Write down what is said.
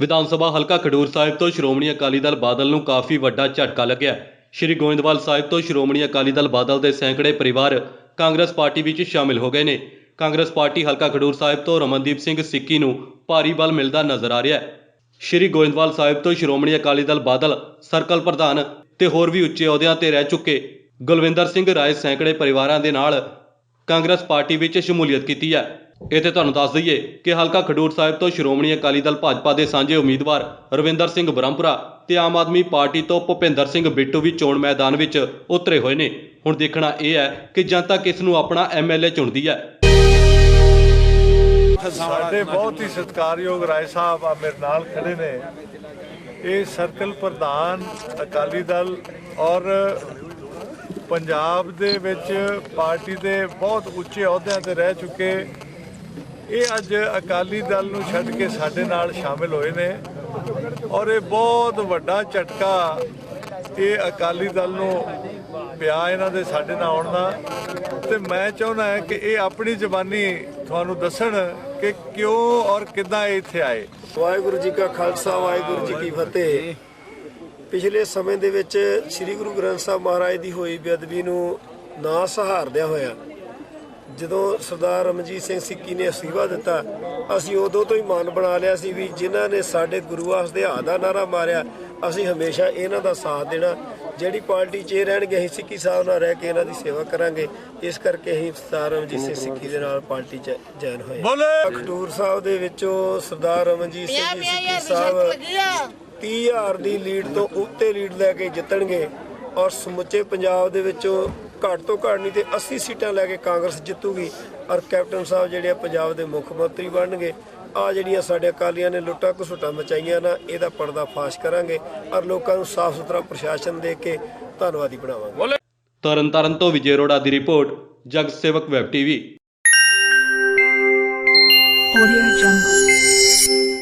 ਵਿਧਾਨ ਸਭਾ ਹਲਕਾ ਖਡੂਰ ਸਾਹਿਬ ਤੋਂ ਸ਼੍ਰੋਮਣੀ ਅਕਾਲੀ ਦਲ ਬਾਦਲ ਨੂੰ ਕਾਫੀ ਵੱਡਾ ਝਟਕਾ ਲੱਗਿਆ ਸ਼੍ਰੀ ਗੋਇੰਦਵਾਲ ਸਾਹਿਬ ਤੋਂ ਸ਼੍ਰੋਮਣੀ ਅਕਾਲੀ ਦਲ ਬਾਦਲ ਦੇ ਸੈਂਕੜੇ ਪਰਿਵਾਰ ਕਾਂਗਰਸ ਪਾਰਟੀ ਵਿੱਚ ਸ਼ਾਮਿਲ ਹੋ ਗਏ ਨੇ। ਕਾਂਗਰਸ ਪਾਰਟੀ ਹਲਕਾ ਖਡੂਰ ਸਾਹਿਬ ਤੋਂ ਰਮਨਦੀਪ ਸਿੰਘ ਸਿੱਕੀ ਨੂੰ ਭਾਰੀ ਬਲ ਮਿਲਦਾ ਨਜ਼ਰ ਆ ਰਿਹਾ ਹੈ। ਸ਼੍ਰੀ ਗੋਇੰਦਵਾਲ ਸਾਹਿਬ ਤੋਂ ਸ਼੍ਰੋਮਣੀ ਅਕਾਲੀ ਦਲ ਬਾਦਲ ਸਰਕਲ ਪ੍ਰਧਾਨ ਤੇ ਹੋਰ ਵੀ ਉੱਚੇ ਅਹੁਦਿਆਂ ਤੇ ਰਹਿ ਚੁੱਕੇ ਗੁਲਵਿੰਦਰ ਸਿੰਘ ਰਾਏ ਸੈਂਕੜੇ ਪਰਿਵਾਰਾਂ ਦੇ ਨਾਲ ਕਾਂਗਰਸ ਪਾਰਟੀ ਵਿੱਚ ਸ਼ਮੂਲੀਅਤ ਕੀਤੀ ਹੈ। ਇਹ ਤੇ ਤੁਹਾਨੂੰ ਦੱਸ ਦਈਏ ਕਿ ਹਲਕਾ ਖਡੂਰ ਸਾਹਿਬ ਤੋਂ ਸ਼੍ਰੋਮਣੀ ਅਕਾਲੀ ਦਲ ਭਾਜਪਾ ਦੇ ਸਾਂਝੇ ਉਮੀਦਵਾਰ ਰਵਿੰਦਰ ਸਿੰਘ ਬ੍ਰਹਮਪੁਰਾ ਤੇ ਆਮ ਆਦਮੀ ਪਾਰਟੀ ਤੋਂ ਭੁਪਿੰਦਰ ਸਿੰਘ ਬਿੱਟੂ ਵੀ ਚੋਣ ਮੈਦਾਨ ਵਿੱਚ ਉਤਰੇ ਹੋਏ ਨੇ। ਹੁਣ ਦੇਖਣਾ ਇਹ ਹੈ ਕਿ ਜਨਤਾ ਕਿਸ ਨੂੰ ਆਪਣਾ ਐਮਐਲਏ ਚੁਣਦੀ ਹੈ। ਸਾਡੇ ਬਹੁਤ ਹੀ ਸਤਿਕਾਰਯੋਗ ਰਾਏ ਸਾਹਿਬ ਆ ਮੇਰੇ ਨਾਲ ਖੜੇ ਨੇ। ਇਹ ਸਰਕਲ ਪ੍ਰਧਾਨ ਅਕਾਲੀ ਦਲ ਔਰ ਪੰਜਾਬ ਦੇ ਵਿੱਚ ਪਾਰਟੀ ਦੇ ਬਹੁਤ ਉੱਚੇ ਅਹੁਦਿਆਂ ਤੇ ਰਹਿ ਚੁੱਕੇ ਇਹ ਅੱਜ ਅਕਾਲੀ ਦਲ ਨੂੰ ਛੱਡ ਕੇ ਸਾਡੇ ਨਾਲ ਸ਼ਾਮਿਲ ਹੋਏ ਨੇ ਔਰ ਇਹ ਬਹੁਤ ਵੱਡਾ ਝਟਕਾ ਇਹ ਅਕਾਲੀ ਦਲ ਨੂੰ ਪਿਆ ਇਹਨਾਂ ਦੇ ਸਾਡੇ ਨਾਲ ਆਉਣ ਦਾ। ਤੇ ਮੈਂ ਚਾਹੁੰਦਾ ਹਾਂ ਕਿ ਇਹ ਆਪਣੀ ਜ਼ਬਾਨੀ ਤੁਹਾਨੂੰ ਦੱਸਣ ਕਿ ਕਿਉਂ ਔਰ ਕਿੱਦਾਂ ਇਹ ਇੱਥੇ ਆਏ। ਵਾਹਿਗੁਰੂ ਜੀ ਕਾ ਖਾਲਸਾ, ਵਾਹਿਗੁਰੂ ਜੀ ਕੀ ਫਤਿਹ। ਪਿਛਲੇ ਸਮੇਂ ਦੇ ਵਿੱਚ ਸ੍ਰੀ ਗੁਰੂ ਗ੍ਰੰਥ ਸਾਹਿਬ ਮਹਾਰਾਜ ਦੀ ਹੋਈ ਬੇਅਦਬੀ ਨੂੰ ਨਾ ਸਹਾਰਦਿਆਂ ਹੋਇਆ ਜਦੋਂ ਸਰਦਾਰ ਰਮਜੀਤ ਸਿੰਘ ਸਿੱਕੀ ਨੇ ਅਸਤੀਫਾ ਦਿੱਤਾ ਅਸੀਂ ਉਦੋਂ ਤੋਂ ਹੀ ਮਨ ਬਣਾ ਲਿਆ ਸੀ ਵੀ ਜਿਨ੍ਹਾਂ ਨੇ ਸਾਡੇ ਗੁਰੂ ਵਾਸਤੇ ਹੱਥ ਦਾ ਨਾਰਾ ਮਾਰਿਆ ਅਸੀਂ ਹਮੇਸ਼ਾ ਇਹਨਾਂ ਦਾ ਸਾਥ ਦੇਣਾ। ਜਿਹੜੀ ਪਾਰਟੀ 'ਚ ਇਹ ਰਹਿਣਗੇ ਅਸੀਂ ਸਿੱਕੀ ਸਾਹਿਬ ਨਾਲ ਰਹਿ ਕੇ ਇਹਨਾਂ ਦੀ ਸੇਵਾ ਕਰਾਂਗੇ। ਇਸ ਕਰਕੇ ਅਸੀਂ ਸਰਦਾਰ ਰਮਜੀਤ ਸਿੰਘ ਸਿੱਕੀ ਦੇ ਨਾਲ ਪਾਰਟੀ 'ਚ ਜੁਆਇਨ ਹੋਏ ਬੋਲੇ! ਖਡੂਰ ਸਾਹਿਬ ਦੇ ਵਿੱਚੋਂ ਸਰਦਾਰ ਰਮਨਜੀਤ ਸਿੰਘ ਜੀ ਸਿੱਕੀ ਸਾਹਿਬ 30000 ਦੀ ਲੀਡ ਤੋਂ ਉੱਤੇ ਲੀਡ ਲੈ ਕੇ ਜਿੱਤਣਗੇ ਔਰ ਸਮੁੱਚੇ ਪੰਜਾਬ ਦੇ ਵਿੱਚੋਂ ਘੱਟ ਤੋਂ ਘੱਟ ਨਹੀਂ ਤੇ 80 ਸੀਟਾਂ ਲੈ ਕੇ ਕਾਂਗਰਸ ਜਿੱਤੂਗੀ। ਔਰ ਕੈਪਟਨ ਸਾਹਿਬ ਜਿਹੜੇ ਆ ਪੰਜਾਬ ਦੇ ਮੁੱਖ ਮੰਤਰੀ ਬਣਨਗੇ ਆ ਜਿਹੜੀਆਂ ਸਾਡੇ ਅਕਾਲੀਆਂ ਨੇ ਲੁੱਟਾਂ ਘਸੁੱਟਾਂ ਮਚਾਈਆਂ ਨਾ ਇਹਦਾ ਪਰਦਾ ਫਾਸ਼ ਕਰਾਂਗੇ ਔਰ ਲੋਕਾਂ ਨੂੰ ਸਾਫ਼ ਸੁਥਰਾ ਪ੍ਰਸ਼ਾਸਨ ਦੇ ਕੇ ਧੰਨਵਾਦੀ ਬਣਾਵਾਂਗੇ। ਤਰਨਤਾਰਨ ਤੋਂ ਵਿਜੇ ਅਰੋੜਾ ਦੀ ਰਿਪੋਰਟ ਜਗ ਸੇਵਕ ਵੈਬ ਟੀਵੀ। Audio Jungle.